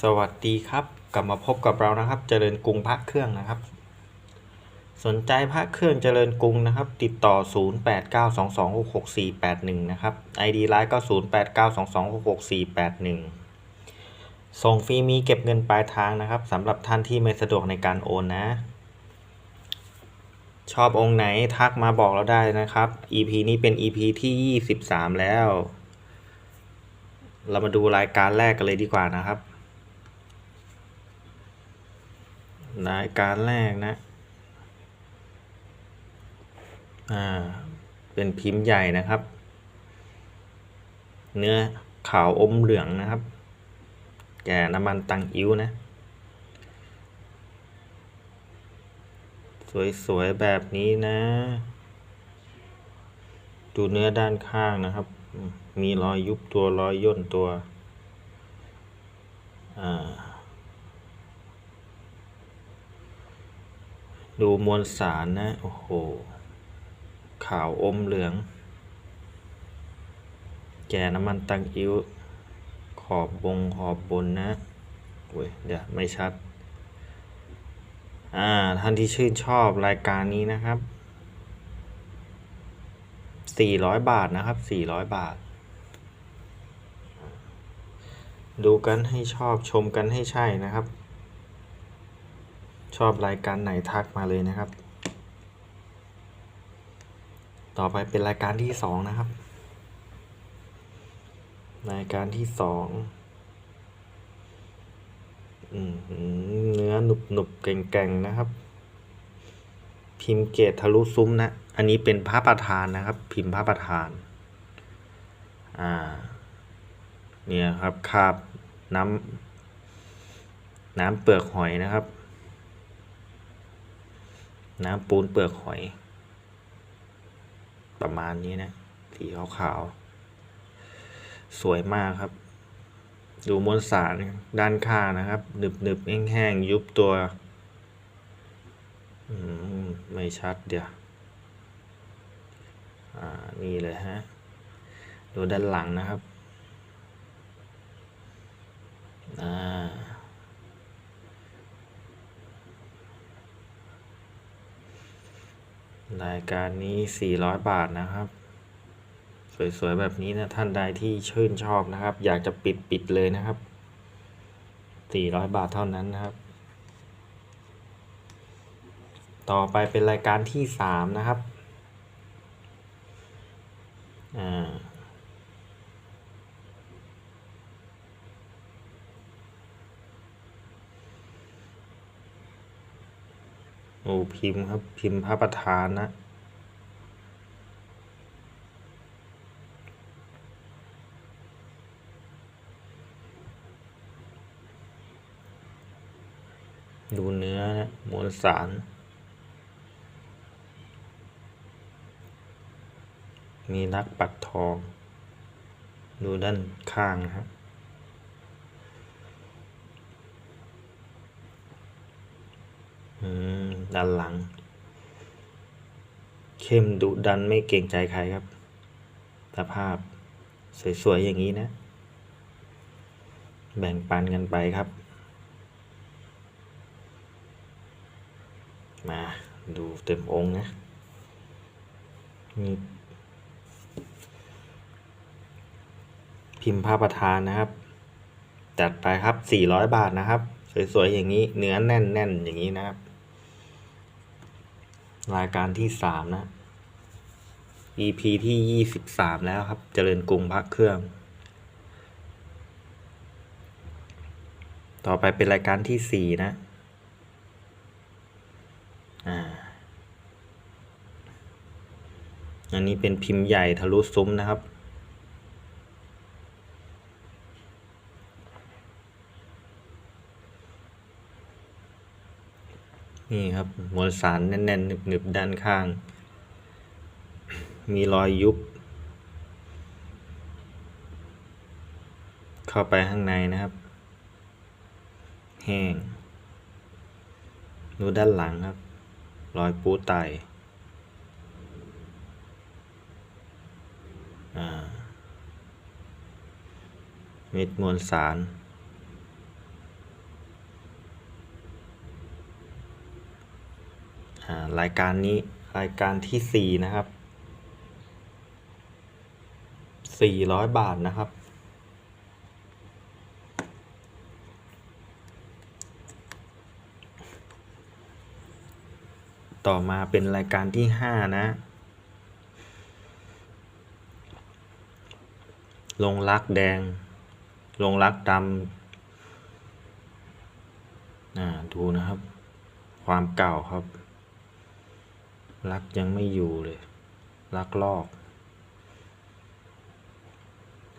สวัสดีครับกลับมาพบกับเรานะครับ เจริญกรุงพระเครื่องนะครับ สนใจพระเครื่องเจริญกรุงนะครับ ติดต่อ 0892266481 นะครับ ID ไลน์ก็ 0892266481 ส่งฟรีมีเก็บเงินปลายทางนะครับสำหรับท่านที่ไม่สะดวกในการโอนนะ ชอบองค์ไหนทักมาบอกเราได้นะครับ EP นี้เป็น EP ที่ 23 แล้ว เรามาดูรายการแรกกันเลยดีกว่านะครับ รายการแรกนะ อ่า เป็นพิมพ์ใหญ่นะครับ เนื้อขาวอมเหลืองนะครับ แก่น้ำมันตังอิ้วนะ สวยๆ แบบนี้นะ ดูเนื้อด้านข้างนะครับ มีรอยยุบตัวรอยย่นตัว อ่า ดูมวลสารนะ โอ้โห ขาวอมเหลือง แก่น้ำมันตังอิ้ว ขอบบงขอบบนนะเว้ยเดี๋ยวไม่ชัด อ่า ท่านที่ชื่นชอบรายการนี้นะครับ 400 บาทนะครับ 400 บาท ดูกันให้ชอบชมกันให้ใช่นะครับ ชอบรายการไหนทักมาเลยนะครับ ต่อไปเป็นรายการที่สองนะครับ รายการที่สองเนื้อหนุบหนุบๆเก่งๆนะครับ พิมพ์เกตทะลุซุ้มนะ อันนี้เป็นพระประธานนะครับ พิมพ์พระประธาน อ่า เนี่ยครับคาบน้ำน้ำเปลือกหอยนะครับ น้ำปูนเปลือกหอย ประมาณนี้นะ สีขาวๆ สวยมากครับ ดูมวลสารด้านข้างนะครับ หนึบหนึบๆแห้งๆ ยุบตัว อืม ไม่ชัดเดี๋ยว อ่า นี่เลยฮะ ดูด้านหลังนะครับ อ่า รายการนี้ 400 บาทนะครับ สวยๆ แบบนี้นะท่านใดที่ชื่นชอบนะครับ อยากจะปิดปิดเลยนะครับ 400 บาทเท่านั้นนะครับ ต่อไปเป็นรายการที่ 3 นะครับ อ่า อ้พิมพ์ครับ พิมพ์พระประธานนะ ดูเนื้อนะมวลสารมีนักปัดทอง ดูด้านข้างนะครับ อืม ด้านหลัง เข้มดุดันไม่เกรงใจใครครับสภาพสวยๆอย่างนี้นะ แบ่งปันกันไปครับ มาดูเต็มองค์นะนี่พิมพ์พระประธานนะครับ จัดไปครับ 400 บาทนะครับ สวยๆอย่างนี้ เนื้อแน่นๆ อย่างนี้นะครับ รายการที่สามนะ EP ที่ยี่สิบสามแล้วครับ เจริญกรุงพระเครื่อง ต่อไปเป็นรายการที่สี่นะ อ่า อันนี้เป็นพิมพ์ใหญ่ทะลุซุ้มนะครับ นี่ครับมวลสารแน่นๆหนึบๆด้านข้าง มีรอยยุบ เข้าไปข้างในนะครับ แห้ง ดูด้านหลังครับ รอยปูไตาเม็ดมวลสาร อ่า รายการนี้รายการที่สี่นะครับสี่ร้อยบาทนะครับ ต่อมาเป็นรายการที่ห้านะ ลงรักแดง ลงรักดำดูนะครับ ความเก่าครับ รักยังไม่อยู่เลยรักลอก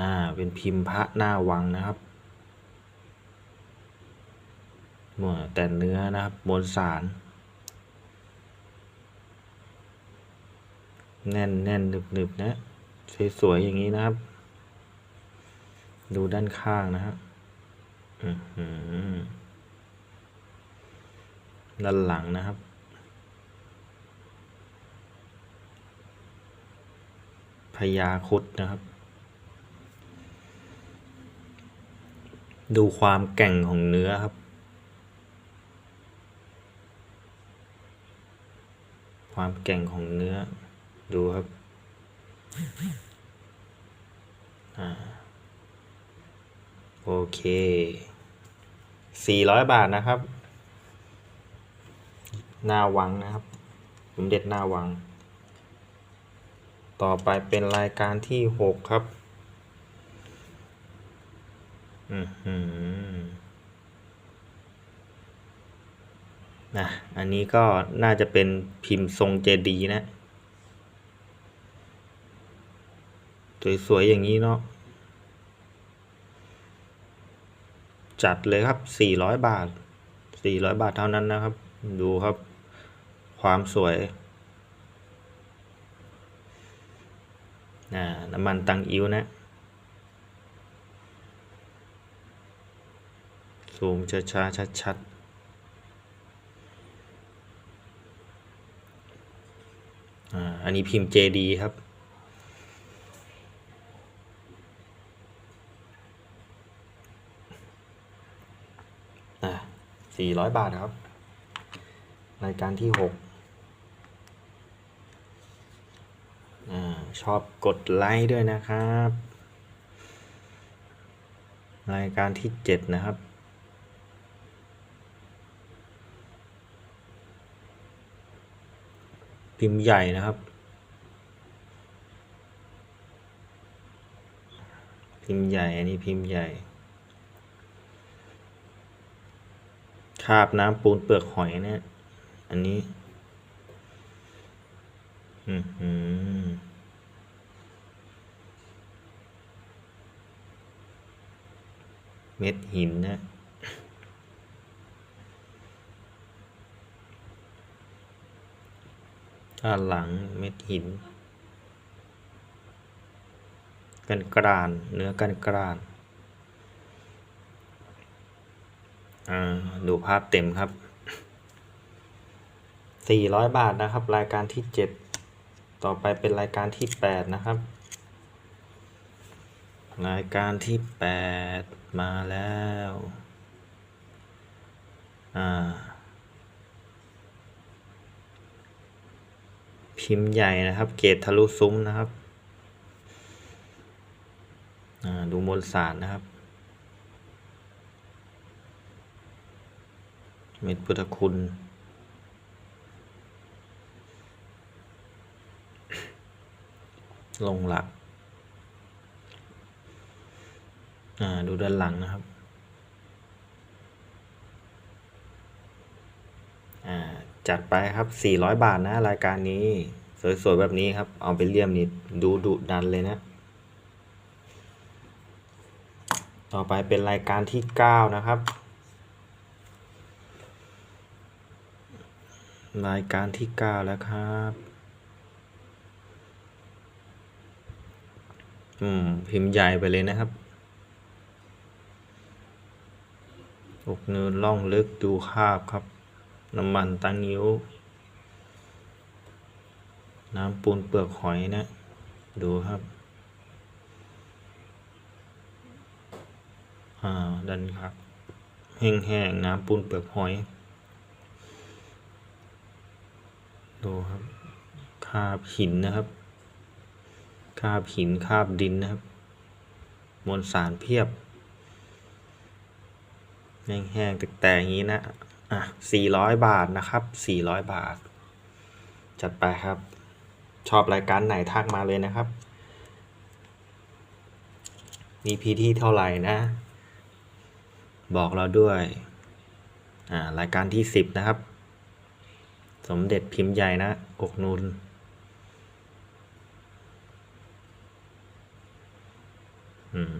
อ่า เป็นพิมพ์พระหน้าวังนะครับหมวแต่เนื้อนะครับมวลสาร แน่นแน่นหนึบหนึบนะ สวยๆอย่างนี้นะครับ ดูด้านข้างนะครับอื้อหือด้านหลังนะครับ พญาคุดนะครับ ดูความแก่งของเนื้อครับ ความแก่งของเนื้อ ดูครับอโอเคสี่ร้อยบาทนะครับ หน้าวังนะครับสมเด็จหน้าวัง ต่อไปเป็นรายการที่หกครับ อือหือนะ อันนี้ก็น่าจะเป็นพิมพ์ทรงเจดีนะ สวย ๆ อย่างนี้เนาะ จัดเลยครับสี่ร้อยบาทสี่ร้อยบาทเท่านั้นนะครับ ดูครับ ความสวย น้ำมันตังอิ้วนะ ซูมช้าๆชัดๆอันนี้พิมพ์ JD ครับสี่ร้อยบาทครับ รายการที่หก ชอบกดไลค์ด้วยนะครับ รายการที่เจ็ดนะครับพิมพ์ใหญ่นะครับ พิมพ์ใหญ่ อันนี้พิมพ์ใหญ่ คาบน้ำปูนเปลือกหอยเนี่ย อันนี้ อือหือ เม็ดหินนะด้านหลังเม็ดหิน กันกรานเนื้อกันกรานอ่าดูภาพเต็มครับสี่ร้อยบาทนะครับ รายการที่เจ็ดต่อไปเป็นรายการที่แปดนะครับ รายการที่แปดมาแล้ว อ่า พิมพ์ใหญ่นะครับ เกรดทะลุซุ้มนะครับ อ่า ดูมวลสารนะครับ เม็ดพุทธคุณลงหลัก อ่า ดูด้านหลังนะครับจัดไปครับ 400 บาทนะรายการนี้ สวยๆ แบบนี้ครับ เอาไปเลี่ยมนี่ดูดุดันเลยนะ ต่อไปเป็นรายการที่ 9 นะครับ รายการที่ 9 แล้วครับ อืม พิมพ์ใหญ่ไปเลยนะครับอ กเนินล่องลึกดูคาบครับ น้ำมันตั้งนิ้ว น้ำปูนเปลือกหอยนะ ดูครับอ่าดันครับ แห้งๆน้ำปูนเปลือกหอย ดูครับ คาบหินนะครับ คาบหินคาบดินนะครับ มวลสารเพียบ แห้งๆแตกๆอย่างนี้นะ อะสี่ร้อยบาทนะครับสี่ร้อยบาท จัดไปครับ ชอบรายการไหนทักมาเลยนะครับ EP ที่เท่าไหร่นะ บอกเราด้วย อ่ารายการที่สิบนะครับ สมเด็จพิมพ์ใหญ่นะ อกนูนอืม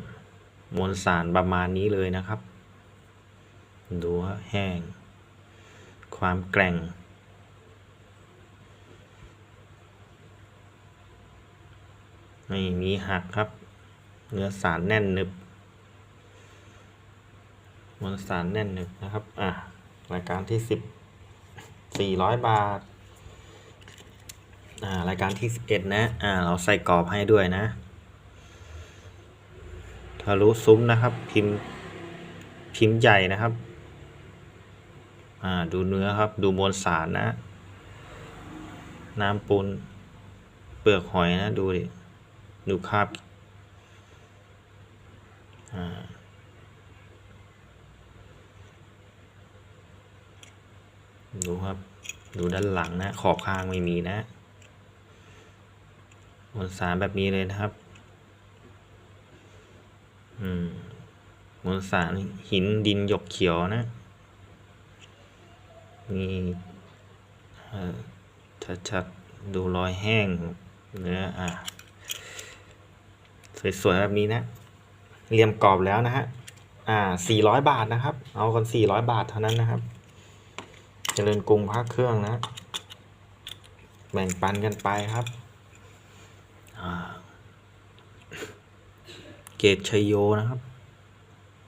มวลสารประมาณนี้เลยนะครับ ดูว่าแห้ง ความแกร่ง ไม่มีหักครับ เนื้อสารแน่นหนึบมวลสารแน่นหนึบนะครับ อะรายการที่สิบสี่ร้อยบาท อ่ารายการที่สิบเอ็ดนะ อ่า เราใส่กรอบให้ด้วยนะ ทะลุซุ้มนะครับ พิมพ์ พิมพ์ใหญ่นะครับ อ่าดูเนื้อครับดูมวลสารนะ น้ำปูนเปลือกหอยนะดูดิดูคราบอ่าดูครับ ดูด้านหลังนะ ขอบข้างไม่มีนะมวลสารแบบนี้เลยนะครับ อืมมวลสารหินดินหยกเขียวนะ มีชัดๆดูรอยแห้งเนื้ออะสวยๆแบบนี้นะเรียมกรอบแล้วนะฮะอ่าสี่ร้อยบาทนะครับ เอากันสี่ร้อยบาทเท่านั้นนะครับ เจริญกรุงภาคเครื่องนะ แบ่งปันกันไปครับเกตชัยโยนะครับ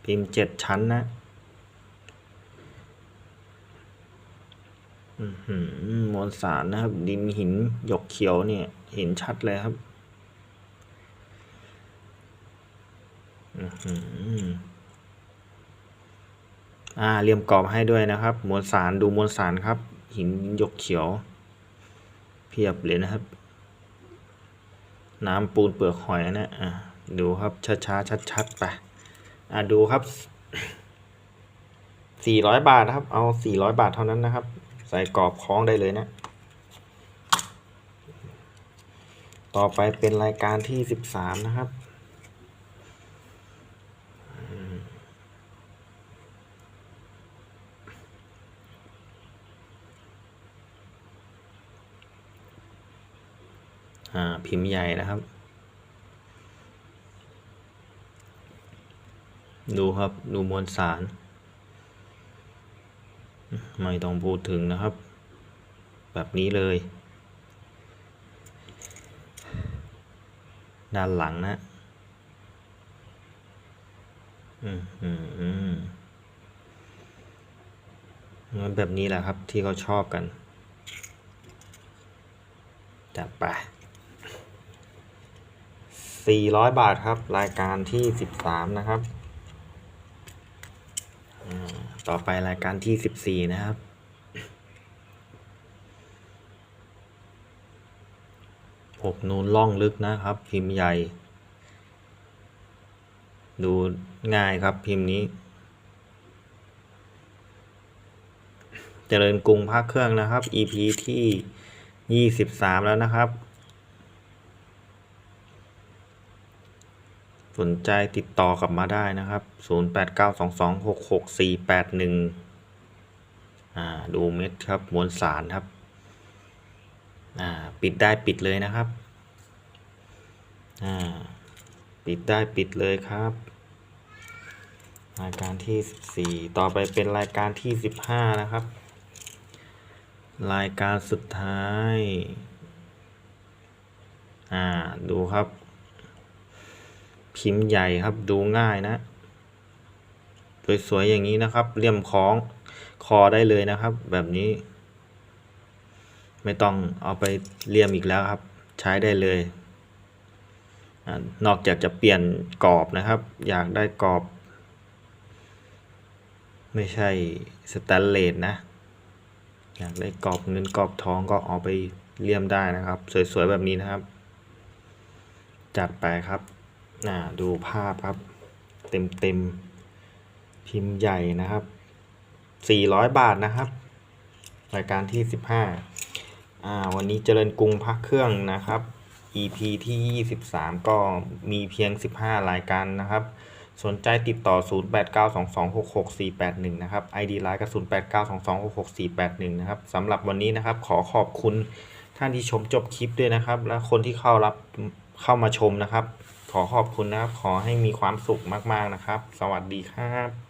พิมพ์เจ็ดชั้นนะ อือหือ มวลสารนะครับ ดินหินหยกเขียวเนี่ย เห็นชัดเลยครับอือ่าเรียมกรอบให้ด้วยนะครับ มวลสารดูมวลสารครับ หินหยกเขียว เพียบเลยนะครับ น้ำปูนเปลือกหอยนะอะดูครับช้าๆชัดๆไปอะดูครับสี่ร้อยบาทครับ เอาสี่ร้อยบาทเท่านั้นนะครับ ใส่กรอบคล้องได้เลยนะ ต่อไปเป็นรายการที่สิบสามนะครับ อ่า พิมพ์ใหญ่นะครับ ดูครับ ดูมวลสาร ไม่ต้องพูดถึงนะครับ แบบนี้เลย ด้านหลังนะอืมอืมอืมแบบนี้แหละครับที่เขาชอบกัน จัดไป400 บาทครับ รายการที่ 13 นะครับ ต่อไปรายการที่14นะครับ หกนูนล่องลึกนะครับ พิมพ์ใหญ่ ดูง่ายครับพิมพ์นี้ เจริญกรุงภาคเครื่องนะครับ EP ที่23แล้วนะครับ สนใจติดต่อกลับมาได้นะครับ 0892266481 อ่า ดูเม็ดครับ มวลสารครับ อ่า ปิดได้ปิดเลยนะครับ อ่า ปิดได้ปิดเลยครับ รายการที่ 14 ต่อไปเป็นรายการที่ 15 นะครับ รายการสุดท้าย อ่า ดูครับ พิมพ์ใหญ่ครับดูง่ายนะ สวยๆอย่างนี้นะครับเลี่ยมคล้องคอได้เลยนะครับ แบบนี้ ไม่ต้องเอาไปเลี่ยมอีกแล้วครับ ใช้ได้เลยอนอกจากจะเปลี่ยนกรอบนะครับ อยากได้กรอบ ไม่ใช่สแตนเลสนะ อยากได้กรอบเงินกรอบทองก็เอาไปเลี่ยมได้นะครับ สวยๆแบบนี้นะครับ จัดไปครับ อ่าดูภาพครับ เต็มๆพิมพ์ใหญ่นะครับ 400 บาทนะครับ รายการที่ 15อ่าวันนี้เจริญกรุงพักเครื่องนะครับ EP ที่ 23 ก็มีเพียง 15 รายการนะครับ สนใจติดต่อ 0892266481 นะครับ ID ไลน์ก็0892266481 นะครับสำหรับวันนี้นะครับ ขอขอบคุณท่านที่ชมจบคลิปด้วยนะครับ และคนที่เข้ารับเข้ามาชมนะครับ ขอขอบคุณนะครับ ขอให้มีความสุขมาก ๆ นะครับ สวัสดีครับ